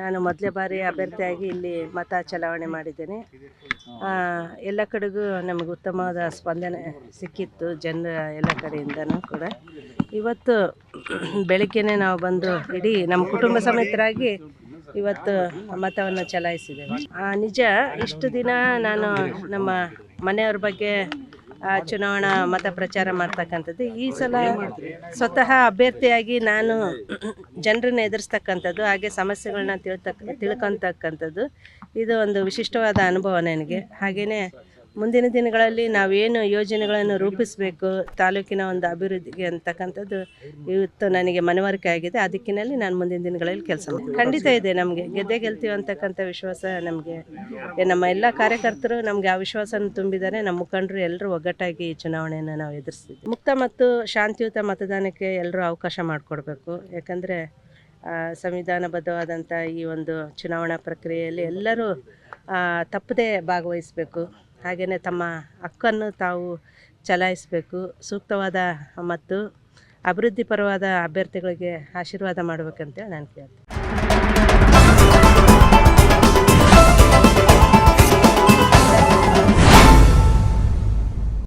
ನಾನು ಮೊದಲೇ ಬಾರಿ ಅಭ್ಯರ್ಥಿಯಾಗಿ ಇಲ್ಲಿ ಮತ ಚಲಾವಣೆ ಮಾಡಿದ್ದೇನೆ. ಎಲ್ಲ ಕಡೆಗೂ ನಮಗೆ ಉತ್ತಮವಾದ ಸ್ಪಂದನೆ ಸಿಕ್ಕಿತ್ತು ಜನರ ಎಲ್ಲ ಕಡೆಯಿಂದನೂ ಕೂಡ. ಇವತ್ತು ಬೆಳಗ್ಗೆನೇ ನಾವು ಬಂದು ಇಡೀ ನಮ್ಮ ಕುಟುಂಬ ಸಮೇತರಾಗಿ ಇವತ್ತು ಮತವನ್ನು ಚಲಾಯಿಸಿದ್ದೇವೆ. ನಿಜ, ಇಷ್ಟು ದಿನ ನಾನು ನಮ್ಮ ಮನೆಯವ್ರ ಬಗ್ಗೆ ಚುನಾವಣಾ ಮತ ಪ್ರಚಾರ ಮಾಡ್ತಕ್ಕಂಥದ್ದು. ಈ ಸಲ ಸ್ವತಃ ಅಭ್ಯರ್ಥಿಯಾಗಿ ನಾನು ಜನರನ್ನ ಎದುರಿಸ್ತಕ್ಕಂಥದ್ದು, ಹಾಗೆ ಸಮಸ್ಯೆಗಳನ್ನ ತಿಳ್ತಕ್ಕ ತಿಳ್ಕೊಂತಕ್ಕಂಥದ್ದು. ಇದು ಒಂದು ವಿಶಿಷ್ಟವಾದ ಅನುಭವ ನನಗೆ. ಹಾಗೆಯೇ ಮುಂದಿನ ದಿನಗಳಲ್ಲಿ ನಾವೇನು ಯೋಜನೆಗಳನ್ನು ರೂಪಿಸಬೇಕು, ತಾಲೂಕಿನ ಒಂದು ಅಭಿವೃದ್ಧಿಗೆ ಅಂತಕ್ಕಂಥದ್ದು ಇವತ್ತು ನನಗೆ ಮನವರಿಕೆ ಆಗಿದೆ. ಆ ದಿಕ್ಕಿನಲ್ಲಿ ನಾನು ಮುಂದಿನ ದಿನಗಳಲ್ಲಿ ಕೆಲಸ ಮಾಡ್ತೀನಿ. ಖಂಡಿತ ಇದೆ ನಮಗೆ. ಗೆದ್ದೆ ಗೆಲ್ತೀವಿ ಅಂತಕ್ಕಂಥ ವಿಶ್ವಾಸ ನಮಗೆ. ನಮ್ಮ ಎಲ್ಲ ಕಾರ್ಯಕರ್ತರು ನಮಗೆ ಆ ವಿಶ್ವಾಸವನ್ನು ತುಂಬಿದ್ದಾರೆ. ನಮ್ಮ ಮುಖಂಡರು ಎಲ್ಲರೂ ಒಗ್ಗಟ್ಟಾಗಿ ಈ ಚುನಾವಣೆಯನ್ನು ನಾವು ಎದುರಿಸ್ತಿದ್ವಿ ಮುಕ್ತ ಮತ್ತು ಶಾಂತಿಯುತ ಮತದಾನಕ್ಕೆ ಎಲ್ಲರೂ ಅವಕಾಶ ಮಾಡಿಕೊಡ್ಬೇಕು. ಯಾಕಂದರೆ ಸಂವಿಧಾನಬದ್ಧವಾದಂಥ ಈ ಒಂದು ಚುನಾವಣಾ ಪ್ರಕ್ರಿಯೆಯಲ್ಲಿ ಎಲ್ಲರೂ ತಪ್ಪದೇ ಭಾಗವಹಿಸಬೇಕು. ಹಾಗೆಯೇ ತಮ್ಮ ಹಕ್ಕನ್ನು ತಾವು ಚಲಾಯಿಸಬೇಕು. ಸೂಕ್ತವಾದ ಮತ್ತು ಅಭಿವೃದ್ಧಿಪರವಾದ ಅಭ್ಯರ್ಥಿಗಳಿಗೆ ಆಶೀರ್ವಾದ ಮಾಡಬೇಕಂತೇಳಿ ನಾನು ಕೇಳ್ತೀನಿ.